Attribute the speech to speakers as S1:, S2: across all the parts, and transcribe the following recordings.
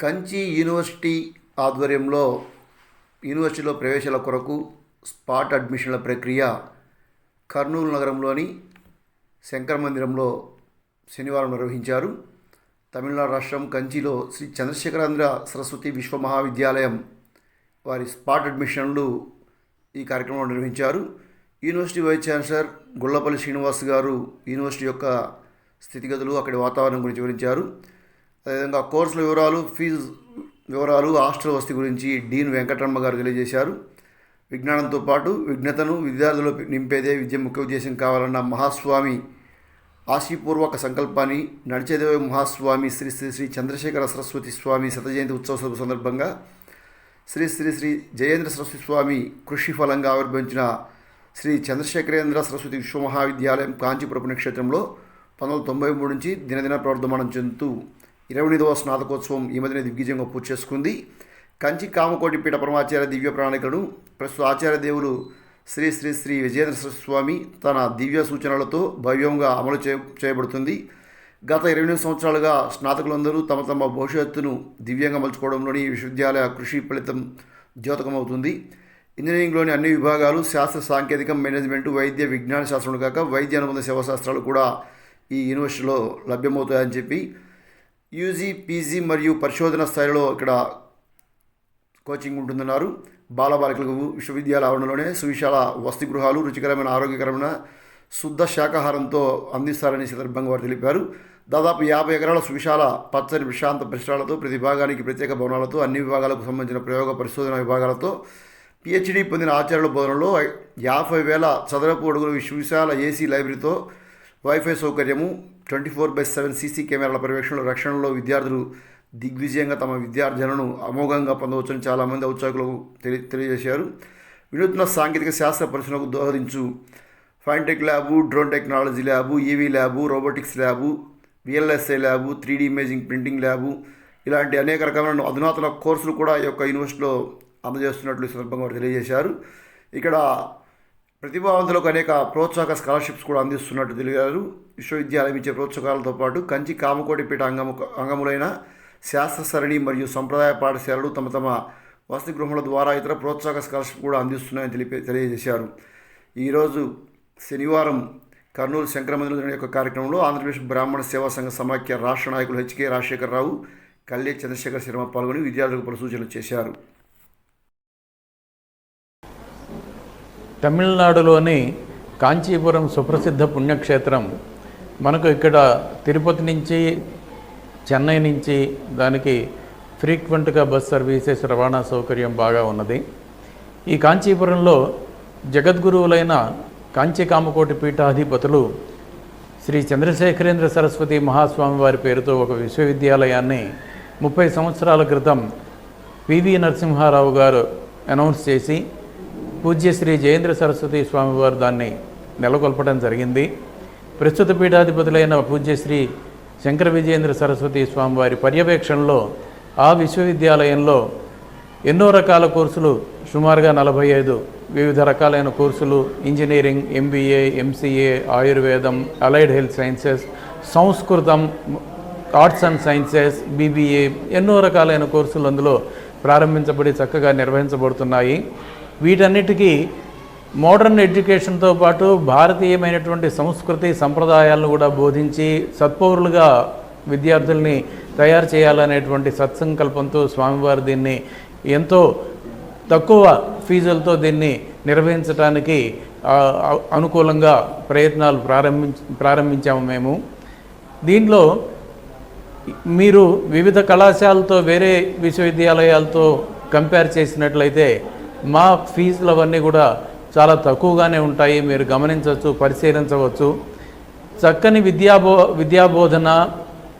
S1: Kanchi university ఆధ్వర్యంలో యూనివర్సిటీలో ప్రవేశాల కొరకు స్పాట్ అడ్మిషన్ల ప్రక్రియ కర్నూలు నగరంలోని శంకర మందిరంలో శనివారం నిర్వహించారు. తమిళనాడు రాష్ట్రం కంచిలో శ్రీ చంద్రశేఖరాంధ్ర సరస్వతి విశ్వ మహావిద్యాలయం వారి స్పాట్ అడ్మిషన్లు ఈ కార్యక్రమంలో నిర్వహించారు. University vice chancellor Gullapalli Srinivas గారు యూనివర్సిటీ యొక్క స్థితిగతులు అక్కడి వాతావరణం గురించి వివరించారు. అదేవిధంగా కోర్సుల వివరాలు ఫీజు వివరాలు హాస్టల్ వసతి గురించి డీన్ వెంకటరమ్మ గారు తెలియజేశారు. విజ్ఞానంతో పాటు విజ్ఞతను విద్యార్థులు నింపేదే విద్య ముఖ్య ఉద్దేశం కావాలన్న మహాస్వామి ఆశీపూర్వక సంకల్పాన్ని నడిచేదేవ మహాస్వామి శ్రీ శ్రీ శ్రీ చంద్రశేఖర సరస్వతి స్వామి శతజయంతి ఉత్సవ సందర్భంగా శ్రీ శ్రీ శ్రీ జయేంద్ర సరస్వతి స్వామి కృషి ఫలంగా ఆవిర్భవించిన శ్రీ చంద్రశేఖరేంద్ర సరస్వతి విశ్వమహావిద్యాలయం కాంచీపుర పుణ్యక్షేత్రంలో పంతొమ్మిది వందల తొంభై మూడు నుంచి దినదిన ప్రవర్ధమానం చెందుతూ ఇరవై ఎనిమిదవ స్నాతకోత్సవం ఈ మధ్యన దిగ్విజయంగా పూర్తి చేసుకుంది. కంచి కామకోటి పీఠ పరమాచార్య దివ్య ప్రణాళికను ప్రస్తుత ఆచార్య దేవులు శ్రీ శ్రీ శ్రీ విజయేంద్ర స్వామి తన దివ్య సూచనలతో భవ్యంగా అమలు చే చేయబడుతుంది. గత ఇరవై ఎనిమిది సంవత్సరాలుగా స్నాతకులందరూ తమ తమ భవిష్యత్తును దివ్యంగా మలుచుకోవడంలోని విశ్వవిద్యాలయ కృషి ఫలితం ద్యోతకమవుతుంది ఇంజనీరింగ్లోని అన్ని విభాగాలు శాస్త్ర సాంకేతికం మేనేజ్మెంట్ వైద్య విజ్ఞాన శాస్త్రం కాక వైద్య అనుబంధ సేవా కూడా ఈ యూనివర్సిటీలో లభ్యమవుతాయని చెప్పి యూజీ పీజీ మరియు పరిశోధన స్థాయిలో ఇక్కడ కోచింగ్ ఉంటుందన్నారు. బాలబాలికలకు విశ్వవిద్యాలయ ఆవరణలోనే సువిశాల వసతి గృహాలు రుచికరమైన ఆరోగ్యకరమైన శుద్ధ శాకాహారంతో అందిస్తారని సందర్భంగా వారు తెలిపారు. దాదాపు యాభై ఎకరాల సువిశాల పచ్చని విశాంత పరిసరాలతో ప్రతి విభాగానికి ప్రత్యేక భవనాలతో అన్ని విభాగాలకు సంబంధించిన ప్రయోగ పరిశోధన విభాగాలతో పిహెచ్డీ పొందిన ఆచార్యుల బోధనలో యాభై వేల చదరపు అడుగుల విశ్వవిశాల ఏసీ లైబ్రరీతో wifi సౌకర్యము twenty four by seven CC కెమెరాల పర్యవేక్షణలో రక్షణలో విద్యార్థులు దిగ్విజయంగా తమ విద్యార్థులను అమోఘంగా పొందవచ్చని చాలామంది ఔత్సాహికులకు తెలియ తెలియజేశారు. వినూత్న సాంకేతిక శాస్త్ర పరిశ్రమకు దోహదించు fintech lab drone technology lab EV lab robotics lab VLSI lab three imaging printing lab ఇలాంటి అనేక రకమైన అధునాతన కోర్సులు కూడా ఈ యొక్క యూనివర్సిటీలో అందజేస్తున్నట్లు ఈ సందర్భంగా తెలియజేశారు. ఇక్కడ ప్రతిభావంతులకు అనేక ప్రోత్సాహక స్కాలర్షిప్స్ కూడా అందిస్తున్నట్టు తెలిపారు విశ్వవిద్యాలయం ఇచ్చే ప్రోత్సాహాలతో పాటు కంచి కామకోటిపేట అంగము అంగములైన శాస్త్ర సరణి మరియు సంప్రదాయ పాఠశాలలు తమ తమ వసతి గృహముల ద్వారా ఇతర ప్రోత్సాహక స్కాలర్షిప్ కూడా అందిస్తున్నాయని తెలిపే తెలియజేశారు. ఈరోజు శనివారం కర్నూలు శంకరమందిరం యొక్క కార్యక్రమంలో ఆంధ్రప్రదేశ్ బ్రాహ్మణ సేవా సంఘ సమాఖ్య రాష్ట్ర నాయకులు హెచ్కే రాజశేఖరరావు కల్లే చంద్రశేఖర్ శర్మ పాల్గొని విద్యార్థులకు పలు సూచనలు చేశారు.
S2: తమిళనాడులోని కాంచీపురం సుప్రసిద్ధ పుణ్యక్షేత్రం. మనకు ఇక్కడ తిరుపతి నుంచి చెన్నై నుంచి దానికి ఫ్రీక్వెంట్గా బస్ సర్వీసెస్ రవాణా సౌకర్యం బాగా ఉన్నది. ఈ కాంచీపురంలో జగద్గురువులైన కాంచీ కామకోటి పీఠాధిపతులు శ్రీ చంద్రశేఖరేంద్ర సరస్వతి మహాస్వామి వారి పేరుతో ఒక విశ్వవిద్యాలయాన్ని ముప్పై సంవత్సరాల క్రితం పివి నరసింహారావు గారు అనౌన్స్ చేసి పూజ్య శ్రీ జయేంద్ర సరస్వతి స్వామివారు దాన్ని నెలకొల్పడం జరిగింది. ప్రస్తుత పీఠాధిపతులైన పూజ్య శ్రీ శంకర విజయేంద్ర సరస్వతి స్వామివారి పర్యవేక్షణలో ఆ విశ్వవిద్యాలయంలో ఎన్నో రకాల కోర్సులు సుమారుగా నలభై ఐదు వివిధ రకాలైన కోర్సులు ఇంజనీరింగ్ ఎంబీఏ ఎంసీఏ ఆయుర్వేదం అలైడ్ హెల్త్ సైన్సెస్ సంస్కృతం ఆర్ట్స్ అండ్ సైన్సెస్ బీబీఏ ఎన్నో రకాలైన కోర్సులు అందులో ప్రారంభించబడి చక్కగా నిర్వహించబడుతున్నాయి. వీటన్నిటికీ మోడర్న్ ఎడ్యుకేషన్తో పాటు భారతీయమైనటువంటి సంస్కృతి సంప్రదాయాలను కూడా బోధించి సత్పౌరులుగా విద్యార్థుల్ని తయారు చేయాలనేటువంటి సత్సంకల్పంతో స్వామివారు దీన్ని ఎంతో తక్కువ ఫీజులతో దీన్ని నిర్వహించడానికి అనుకూలంగా ప్రయత్నాలు ప్రారంభించ ప్రారంభించాము మేము. దీంట్లో మీరు వివిధ కళాశాలతో వేరే విశ్వవిద్యాలయాలతో కంపేర్ చేసినట్లయితే మా ఫీజులు అవన్నీ కూడా చాలా తక్కువగానే ఉంటాయి. మీరు గమనించవచ్చు పరిశీలించవచ్చు. చక్కని విద్యాబో విద్యాబోధన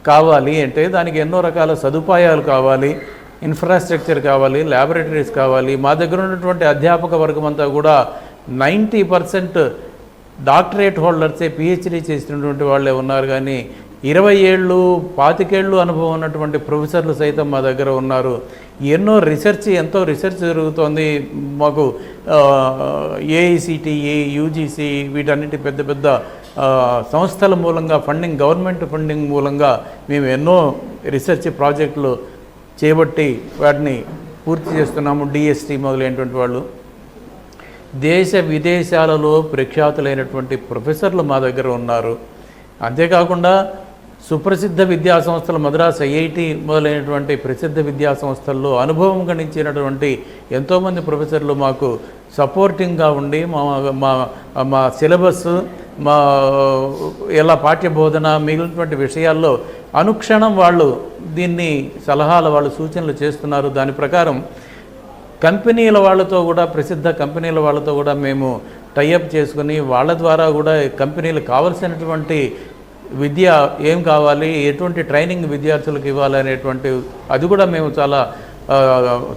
S2: కావాలి అంటే దానికి ఎన్నో రకాల సదుపాయాలు కావాలి. ఇన్ఫ్రాస్ట్రక్చర్ కావాలి ల్యాబొరేటరీస్ కావాలి. మా దగ్గర ఉన్నటువంటి అధ్యాపక వర్గం అంతా కూడా నైంటీ పర్సెంట్ డాక్టరేట్ హోల్డర్సే పిహెచ్డీ చేసినటువంటి వాళ్ళే ఉన్నారు. కానీ ఇరవై ఏళ్ళు పాతికేళ్ళు అనుభవం ఉన్నటువంటి ప్రొఫెసర్లు సైతం మా దగ్గర ఉన్నారు. ఎన్నో రీసెర్చ్ ఎంతో రీసెర్చ్ జరుగుతోంది. మాకు ఏఐసిటిఈ యూజీసీ వీటన్నిటి పెద్ద పెద్ద సంస్థల మూలంగా ఫండింగ్ గవర్నమెంట్ ఫండింగ్ మూలంగా మేము ఎన్నో రీసెర్చ్ ప్రాజెక్టులు చేపట్టి వాటిని పూర్తి చేస్తున్నాము డిఎస్టీ మొదలైనటువంటి వాళ్ళు. దేశ విదేశాలలో ప్రఖ్యాతులైనటువంటి ప్రొఫెసర్లు మా దగ్గర ఉన్నారు. అంతేకాకుండా సుప్రసిద్ధ విద్యా సంస్థలు మద్రాస్ ఐఐటి మొదలైనటువంటి ప్రసిద్ధ విద్యా సంస్థల్లో అనుభవం గణించినటువంటి ఎంతోమంది ప్రొఫెసర్లు మాకు సపోర్టింగ్గా ఉండి మా మా మా సిలబస్ మా ఎలా పాఠ్యబోధన మిగిలినటువంటి విషయాల్లో అనుక్షణం వాళ్ళు దీన్ని సలహాలు వాళ్ళు సూచనలు చేస్తున్నారు. దాని ప్రకారం కంపెనీల వాళ్ళతో కూడా ప్రసిద్ధ కంపెనీల వాళ్ళతో కూడా మేము టైఅప్ చేసుకుని వాళ్ళ ద్వారా కూడా కంపెనీలకు కావలసినటువంటి విద్య ఏం కావాలి? ఎటువంటి ట్రైనింగ్ విద్యార్థులకు ఇవ్వాలి అనేటువంటి అది కూడా మేము చాలా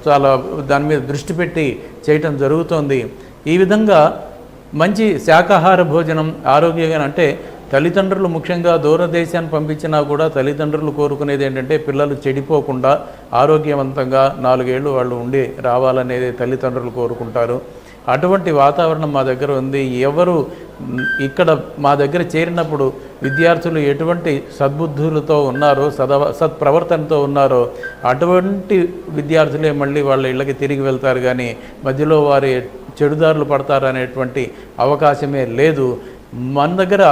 S2: చాలా దాని మీద దృష్టి పెట్టి చేయటం జరుగుతోంది. ఈ విధంగా మంచి శాకాహార భోజనం ఆరోగ్యంగా అంటే తల్లిదండ్రులు ముఖ్యంగా దూరదేశాన్ని పంపించినా కూడా తల్లిదండ్రులు కోరుకునేది ఏంటంటే పిల్లలు చెడిపోకుండా ఆరోగ్యవంతంగా నాలుగేళ్ళు వాళ్ళు ఉండి రావాలనేది తల్లిదండ్రులు కోరుకుంటారు. అటువంటి వాతావరణం మా దగ్గర ఉంది. ఎవరు ఇక్కడ మా దగ్గర చేరినప్పుడు విద్యార్థులు ఎటువంటి సద్బుద్ధులతో ఉన్నారో సదవ సత్ప్రవర్తనతో ఉన్నారో అటువంటి విద్యార్థులే మళ్ళీ వాళ్ళ ఇళ్ళకి తిరిగి వెళ్తారు. కానీ మధ్యలో వారి చెడుదారులు పడతారు అనేటువంటి అవకాశమే లేదు. మన దగ్గర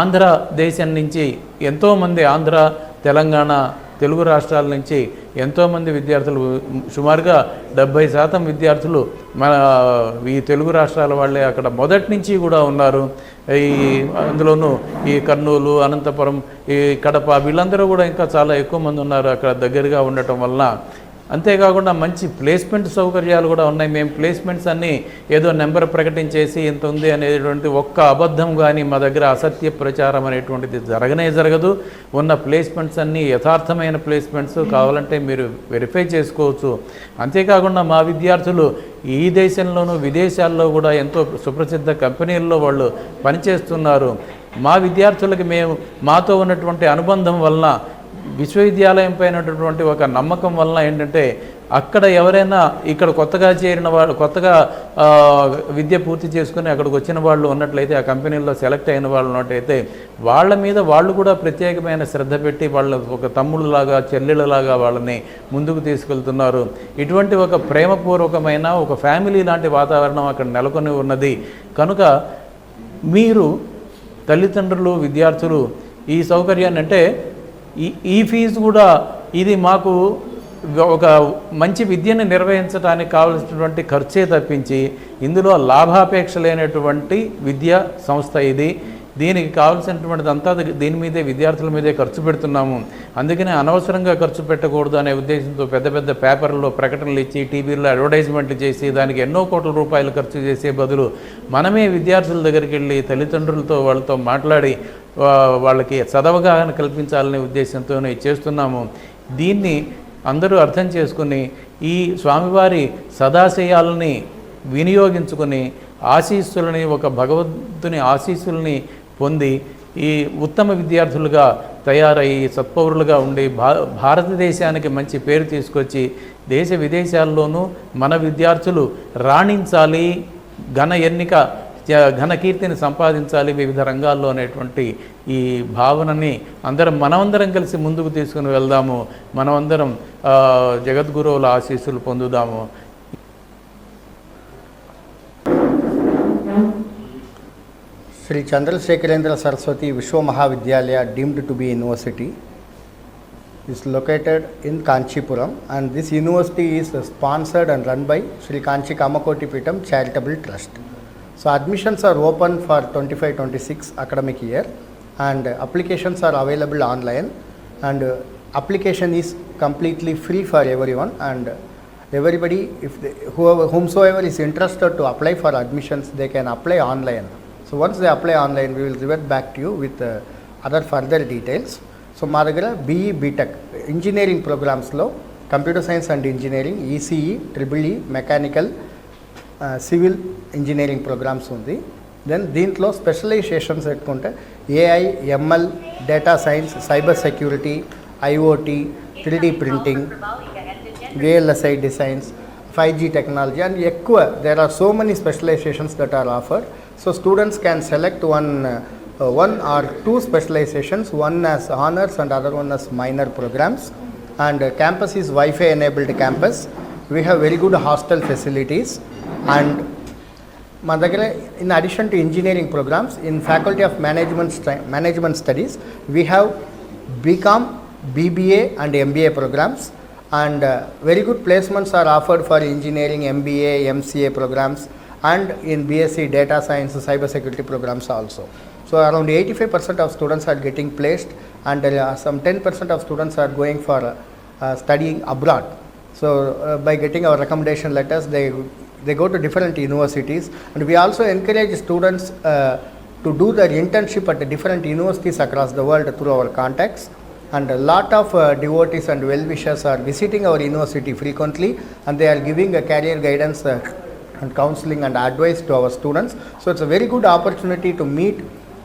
S2: ఆంధ్ర దేశం నుంచి ఎంతోమంది ఆంధ్ర తెలంగాణ తెలుగు రాష్ట్రాల నుంచి ఎంతోమంది విద్యార్థులు సుమారుగా డెబ్భై శాతం విద్యార్థులు మన ఈ తెలుగు రాష్ట్రాల వాళ్ళే అక్కడ మొదటి నుంచి కూడా ఉన్నారు. ఈ అందులోనూ ఈ కర్నూలు అనంతపురం ఈ కడప వీళ్ళందరూ కూడా ఇంకా చాలా ఎక్కువ మంది ఉన్నారు అక్కడ దగ్గరగా ఉండటం వలన. అంతేకాకుండా మంచి ప్లేస్మెంట్ సౌకర్యాలు కూడా ఉన్నాయి. మేము ప్లేస్మెంట్స్ అన్నీ ఏదో నెంబర్ ప్రకటించేసి ఇంత ఉంది అనేటువంటి ఒక్క అబద్ధం కానీ మా దగ్గర అసత్య ప్రచారం అనేటువంటిది జరగనే జరగదు. ఉన్న ప్లేస్మెంట్స్ అన్నీ యథార్థమైన ప్లేస్మెంట్స్ కావాలంటే మీరు వెరిఫై చేసుకోవచ్చు. అంతేకాకుండా మా విద్యార్థులు ఈ దేశంలోనూ విదేశాల్లో కూడా ఎంతో సుప్రసిద్ధ కంపెనీల్లో వాళ్ళు పనిచేస్తున్నారు. మా విద్యార్థులకి మేము మాతో ఉన్నటువంటి అనుబంధం వలన విశ్వవిద్యాలయం పైనటువంటి ఒక నమ్మకం వలన ఏంటంటే అక్కడ ఎవరైనా ఇక్కడ కొత్తగా చేరిన వాళ్ళు కొత్తగా విద్య పూర్తి చేసుకుని అక్కడికి వచ్చిన వాళ్ళు ఉన్నట్లయితే ఆ కంపెనీల్లో సెలెక్ట్ అయిన వాళ్ళు ఉన్నట్టయితే వాళ్ళ మీద వాళ్ళు కూడా ప్రత్యేకమైన శ్రద్ధ పెట్టి వాళ్ళ ఒక తమ్ముళ్ళలాగా చెల్లెళ్ళలాగా వాళ్ళని ముందుకు తీసుకెళ్తున్నారు. ఇటువంటి ఒక ప్రేమపూర్వకమైన ఒక ఫ్యామిలీ లాంటి వాతావరణం అక్కడ నెలకొని ఉన్నది. కనుక మీరు తల్లిదండ్రులు విద్యార్థులు ఈ సౌకర్యాన్ని అంటే ఈ ఈ ఫీజు కూడా ఇది మాకు ఒక మంచి విద్యను నిర్వహించడానికి కావలసినటువంటి ఖర్చే తప్పించి ఇందులో లాభాపేక్ష లేనటువంటి విద్యా సంస్థ ఇది. దీనికి కావాల్సినటువంటిది అంతా దీని మీదే విద్యార్థుల మీదే ఖర్చు పెడుతున్నాము. అందుకనే అనవసరంగా ఖర్చు పెట్టకూడదు అనే ఉద్దేశంతో పెద్ద పెద్ద పేపర్లో ప్రకటనలు ఇచ్చి టీవీల్లో అడ్వర్టైజ్మెంట్లు చేసి దానికి ఎన్నో కోట్ల రూపాయలు ఖర్చు చేసే బదులు మనమే విద్యార్థుల దగ్గరికి వెళ్ళి తల్లిదండ్రులతో వాళ్ళతో మాట్లాడి వాళ్ళకి సదవగాహన కల్పించాలనే ఉద్దేశంతోనే చేస్తున్నాము. దీన్ని అందరూ అర్థం చేసుకుని ఈ స్వామివారి సదాశయాలని వినియోగించుకుని ఆశీస్సులని ఒక భగవంతుని ఆశీస్సుల్ని పొంది ఈ ఉత్తమ విద్యార్థులుగా తయారయ్యి సత్పౌరులుగా ఉండి భా భారతదేశానికి మంచి పేరు తీసుకొచ్చి దేశ విదేశాల్లోనూ మన విద్యార్థులు రాణించాలి. ఘన ఎన్నిక ఘనకీర్తిని సంపాదించాలి వివిధ రంగాల్లో అనేటువంటి ఈ భావనని అందరం మనమందరం కలిసి ముందుకు తీసుకుని వెళ్దాము. మనమందరం జగద్గురువుల ఆశీస్సులు పొందుదాము.
S3: Shri Chandrasekharendra Saraswathi Viswa Mahavidyalaya deemed to be university is located in Kanchipuram and this university is sponsored and run by Shri Kanchi Kamakoti Peetham charitable trust So admissions are open for 25-26 academic year and applications are available online and uh, application is completely free for everyone and everybody if they, whoever whomsoever is interested to apply for admissions they can apply online so once they apply online we will revert back to you with uh, other further details so మా దగ్గర BE BTech engineering ప్రోగ్రామ్స్లో computer science and engineering ECE triple E mechanical civil engineering programs ఉంది. Then దీంట్లో specializations పెట్టుకుంటే AI ML data science cyber security IoT three D printing VLSI designs five G technology and ఎక్కువ there are so many specializations that are offered so students can select one one or two specializations one as honours and other one as minor programs and campus is wifi enabled campus we have very good hostel facilities And Madhagala, in addition to engineering programs, in Faculty of Management, Management Studies, we have BCom, BBA and MBA programs and uh, very good placements are offered for engineering, MBA, MCA programs and in BSc data science, cyber security programs also. So around 85% of students are getting placed and uh, some 10% of students are going for uh, studying abroad. So uh, by getting our recommendation letters, they they go to different universities, and we also encourage students uh, to do their internship at different universities across the world through our contacts. And a lot of uh, devotees and well-wishers are visiting our university frequently, and they are giving a career guidance uh, and counseling and advice to our students. So it's a very good opportunity to meet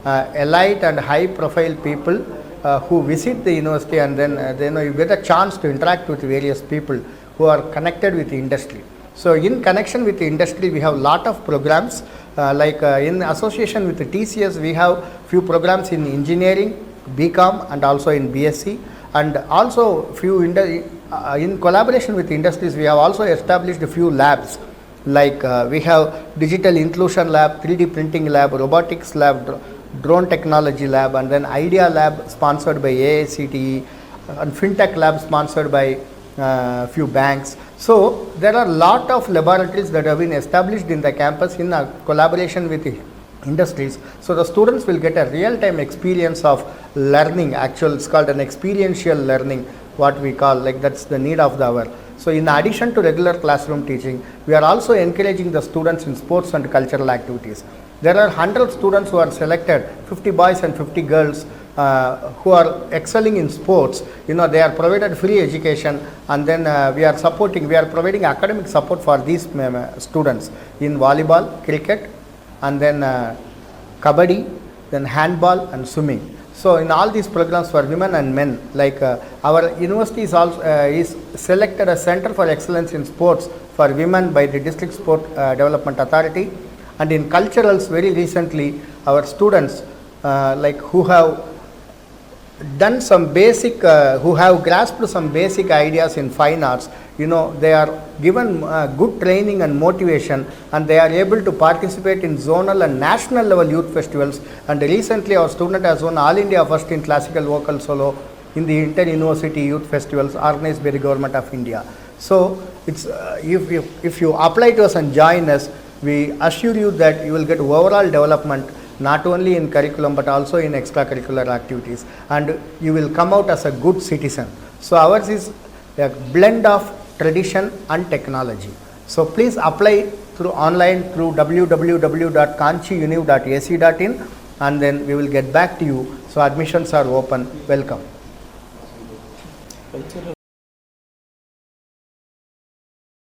S3: uh, elite and high-profile people uh, who visit the university and then uh, then you get a chance to interact with various people who are connected with the industry so in connection with the industry we have lot of programs uh, like uh, in association with the tcs we have few programs in engineering bcom and also in bsc and also few indu- uh, in collaboration with industries we have also established a few labs. Like uh, we have digital inclusion lab 3d printing lab robotics lab dr- drone technology lab and then idea lab sponsored by aacte and fintech lab sponsored by few banks. So there are a lot of laboratories that have been established in the campus in uh, collaboration with industries. So the students will get a real time experience of learning. Actual it's called an experiential learning what we call like that's the need of the hour. So in addition to regular classroom teaching we are also encouraging the students in sports and cultural activities. There are 100 students who are selected 50 boys and 50 girls uh, who are excelling in sports you know they are provided free education and then uh, we are supporting we are providing academic support for these um, uh, students in volleyball cricket and then uh, kabaddi, then handball and swimming. So in all these programs for women and men, like uh, our university is also uh, is selected a center for excellence in sports for women by the District Sport uh, Development Authority, and in culturals very recently our students uh, like who have done some basic, uh, who have grasped some basic ideas in fine arts, you know, they are given uh, good training and motivation and they are able to participate in zonal and national level youth festivals. And recently our student has won All India First in Classical Vocal Solo in the Inter-University Youth Festivals organized by the Government of India. So, it's, uh, if, if, if you apply to us and join us, we assure you that you will get overall development not only in curriculum but also in extracurricular activities and you will come out as a good citizen. So ours is a blend of tradition and technology. So please apply through online through www.kanchiuniv.ac.in and then we will get back to you. So admissions are open. Welcome.